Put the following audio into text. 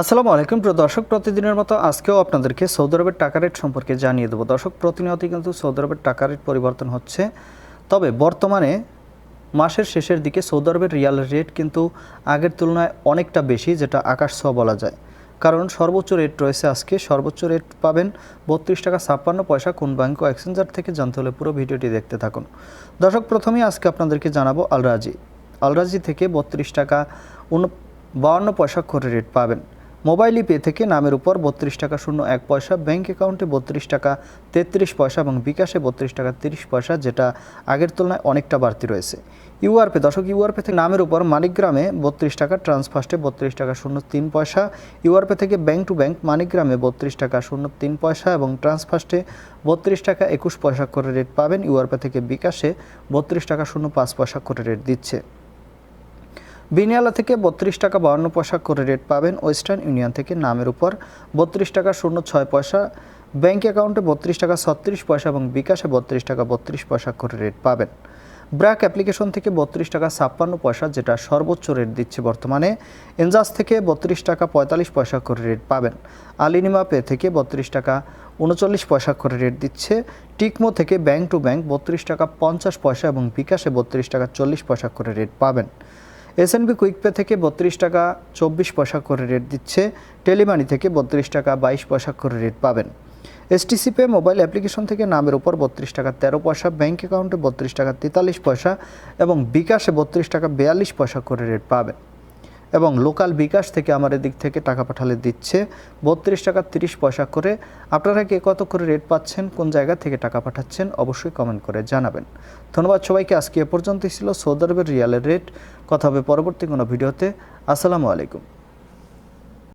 আসসালামু আলাইকুম। প্রিয় দর্শক, প্রতিদিনের মতো আজকেও আপনাদেরকে সৌদি আরবের টাকা রেট সম্পর্কে জানিয়ে দেবো। দর্শক, প্রতিনিয়তই কিন্তু সৌদি আরবের টাকা রেট পরিবর্তন হচ্ছে। তবে বর্তমানে মাসের শেষের দিকে সৌদি আরবের রিয়াল রেট কিন্তু আগের তুলনায় অনেকটা বেশি, যেটা আকাশ ছোঁয়া বলা যায়। কারণ সর্বোচ্চ রেট রয়েছে আজকে। সর্বোচ্চ রেট পাবেন বত্রিশ টাকা ছাপ্পান্ন পয়সা, কোন ব্যাংক ও এক্সচেঞ্জার থেকে। জানতে হলে পুরো ভিডিওটি দেখতে থাকুন। দর্শক, প্রথমেই আজকে আপনাদেরকে জানাব আলরাজি আলরাজি থেকে বত্রিশ টাকা উন বাউন্ন পয়সা করে রেট পাবেন। মোবাইল পে থেকে নামের উপর বত্রিশ টাকা শূন্য এক পয়সা, ব্যাংক অ্যাকাউন্টে বত্রিশ টাকা তেত্রিশ পয়সা এবং বিকাশে বত্রিশ টাকা তিরিশ পয়সা, যেটা আগের তুলনায় অনেকটা বাড়তি রয়েছে। ইউআরপে দশক ইউআরপে থেকে নামের উপর মানিকগ্রামে বত্রিশ টাকা ট্রান্সফার্স্টে বত্রিশ টাকা শূন্য তিন পয়সা, ইউআরপে থেকে ব্যাংক টু ব্যাংক মানিকগ্রামে বত্রিশ টাকা শূন্য তিন পয়সা এবং ট্রান্সফার্স্টে বত্রিশ টাকা একুশ পয়সা করে রেট পাবেন। ইউআরপে থেকে বিকাশে বত্রিশ টাকা শূন্য পাঁচ পয়সা করে রেট দিচ্ছে। বিনিয়ালা থেকে বত্রিশ টাকা বাউন্ন পয়সা করে রেট পাবেন ওয়েস্টার্ন ইউনিয়ন থেকে নামের উপর। বত্রিশ টাকা শূন্য ছয় পয়সা। ব্যাঙ্ক অ্যাকাউন্টে বত্রিশ টাকা ছত্রিশ পয়সা এবং বিকাশে বত্রিশ টাকা বত্রিশ পয়সা করে রেট পাবেন। ব্র্যাক অ্যাপ্লিকেশন থেকে বত্রিশ টাকা ছাপ্পান্ন পয়সা, যেটা সর্বোচ্চ রেট দিচ্ছে বর্তমানে। এনজাস থেকে বত্রিশ টাকা পঁয়তাল্লিশ পয়সা করে রেট পাবেন। আলিনিমা পে থেকে বত্রিশ টাকা উনচল্লিশ পয়সা করে রেট দিচ্ছে। টিকমো থেকে ব্যাংক টু ব্যাংক বত্রিশ টাকা পঞ্চাশ পয়সা এবং বিকাশে বত্রিশ টাকা চল্লিশ পয়সা করে রেট পাবেন। এসএনবি কুইকপে থেকে বত্রিশ টাকা চব্বিশ পয়সা করে রেট দিচ্ছে। টেলিমানি থেকে বত্রিশ টাকা বাইশ পয়সা করে রেট পাবেন। এসটিসি পে মোবাইল অ্যাপ্লিকেশন থেকে নামের উপর বত্রিশ টাকা তেরো পয়সা ব্যাঙ্ক অ্যাকাউন্টে বত্রিশ টাকা তেতাল্লিশ পয়সা এবং বিকাশে বত্রিশ টাকা বিয়াল্লিশ পয়সা করে রেট পাবেন। এবং লোকাল বিকাশ থেকে আমার এদিক থেকে টাকা পাঠালে দিচ্ছে। বত্রিশ টাকা তিরিশ পয়সা করে। আপনারা কে কত করে রেট পাচ্ছেন? কোন জায়গা থেকে টাকা পাঠাচ্ছেন? অবশ্যই কমেন্ট করে জানাবেন। ধন্যবাদ সবাইকে। আজকে এ পর্যন্তই ছিল সৌদি আরবের রিয়ালের রেট কথা হবে পরবর্তী কোনো ভিডিওতে। আসসালামু আলাইকুম।